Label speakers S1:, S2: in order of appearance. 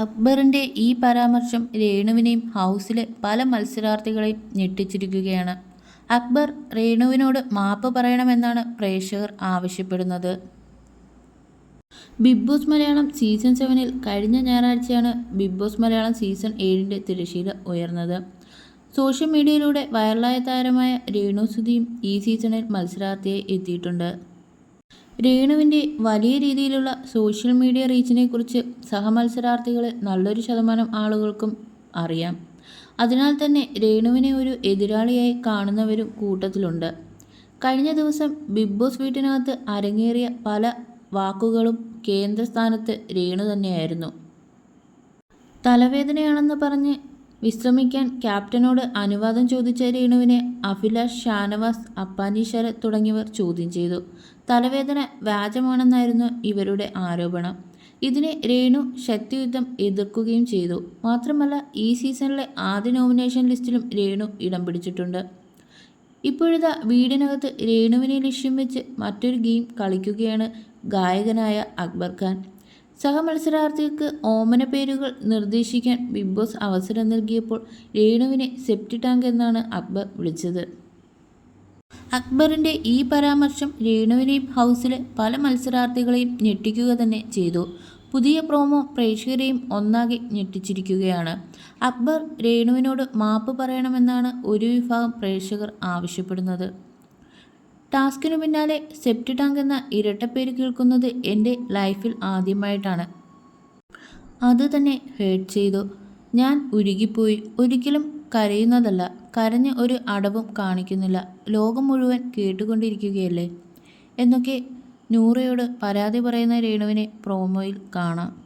S1: അക്ബറിന്റെ ഈ പരാമർശം രേണുവിനെയും ഹൗസിലെ പല മത്സരാർത്ഥികളെയും ഞെട്ടിച്ചിരിക്കുകയാണ്. അക്ബർ രേണുവിനോട് മാപ്പ് പറയണമെന്നാണ് പ്രേക്ഷകർ ആവശ്യപ്പെടുന്നത്. ബിഗ് ബോസ് മലയാളം സീസൺ സെവനിൽ കഴിഞ്ഞ ഞായറാഴ്ചയാണ് ബിഗ് ബോസ് മലയാളം സീസൺ ഏഴിന്റെ തിരശ്ശീല ഉയർന്നത്. സോഷ്യൽ മീഡിയയിലൂടെ വൈറലായ താരമായ രേണു സുധിയും ഈ സീസണിൽ മത്സരാർത്ഥിയെ എത്തിയിട്ടുണ്ട്. രേണുവിന്റെ വലിയ രീതിയിലുള്ള സോഷ്യൽ മീഡിയ റീച്ചിനെ കുറിച്ച് നല്ലൊരു ശതമാനം ആളുകൾക്കും അറിയാം. അതിനാൽ തന്നെ രേണുവിനെ ഒരു എതിരാളിയായി കാണുന്നവരും കൂട്ടത്തിലുണ്ട്. കഴിഞ്ഞ ദിവസം ബിഗ് ബോസ് വീട്ടിനകത്ത് അരങ്ങേറിയ പല വാക്കുകളും കേന്ദ്രസ്ഥാനത്ത് രേണു തന്നെയായിരുന്നു. തലവേദനയാണെന്ന് പറഞ്ഞ് വിശ്രമിക്കാൻ ക്യാപ്റ്റനോട് അനുവാദം ചോദിച്ച രേണുവിനെ അഭിലാഷ് ഷാനവാസ് അപ്പാനി ശരത് തുടങ്ങിയവർ ചോദ്യം ചെയ്തു. തലവേദന വ്യാജമാണെന്നായിരുന്നു ഇവരുടെ ആരോപണം. ഇതിനെ രേണു ശക്തിയുദ്ധം എതിർക്കുകയും ചെയ്തു. മാത്രമല്ല ഈ സീസണിലെ ആദ്യ നോമിനേഷൻ ലിസ്റ്റിലും രേണു ഇടം പിടിച്ചിട്ടുണ്ട്. ഇപ്പോഴത്തെ വീടിനകത്ത് രേണുവിനെ ലക്ഷ്യം വെച്ച് മറ്റൊരു ഗെയിം കളിക്കുകയാണ് ഗായകനായ അക്ബർ ഖാൻ. സഹമത്സരാർത്ഥികൾക്ക് ഓമന പേരുകൾ നിർദ്ദേശിക്കാൻ ബിഗ് ബോസ് അവസരം നൽകിയപ്പോൾ രേണുവിനെ സെപ്റ്റി ടാങ്ക് എന്നാണ് അക്ബർ വിളിച്ചത്. അക്ബറിന്റെ ഈ പരാമർശം രേണുവിനെയും ഹൗസിലെ പല മത്സരാർത്ഥികളെയും ഞെട്ടിക്കുക തന്നെ ചെയ്തു. പുതിയ പ്രോമോ പ്രേക്ഷകരെയും ഒന്നാകെ ഞെട്ടിച്ചിരിക്കുകയാണ്. അക്ബർ രേണുവിനോട് മാപ്പ് പറയണമെന്നാണ് ഒരു വിഭാഗം പ്രേക്ഷകർ ആവശ്യപ്പെടുന്നത്. ടാസ്കിനു പിന്നാലെ സെപ്റ്റി ടാങ്ക് എന്ന ഇരട്ടപ്പേര് കേൾക്കുന്നത് എന്റെ ലൈഫിൽ ആദ്യമായിട്ടാണ്. അത് തന്നെ ഹേർട്ട് ചെയ്തു. ഞാൻ ഉരുകിപ്പോയി. ഒരിക്കലും കരയുന്നതല്ല. കരഞ്ഞ് ഒരു അടവും കാണിക്കുന്നില്ല. ലോകം മുഴുവൻ കേട്ടുകൊണ്ടിരിക്കുകയല്ലേ? എന്നൊക്കെ നൂറയോട് പരാതി പറയുന്ന രേണുവിനെ പ്രോമോയിൽ കാണാം.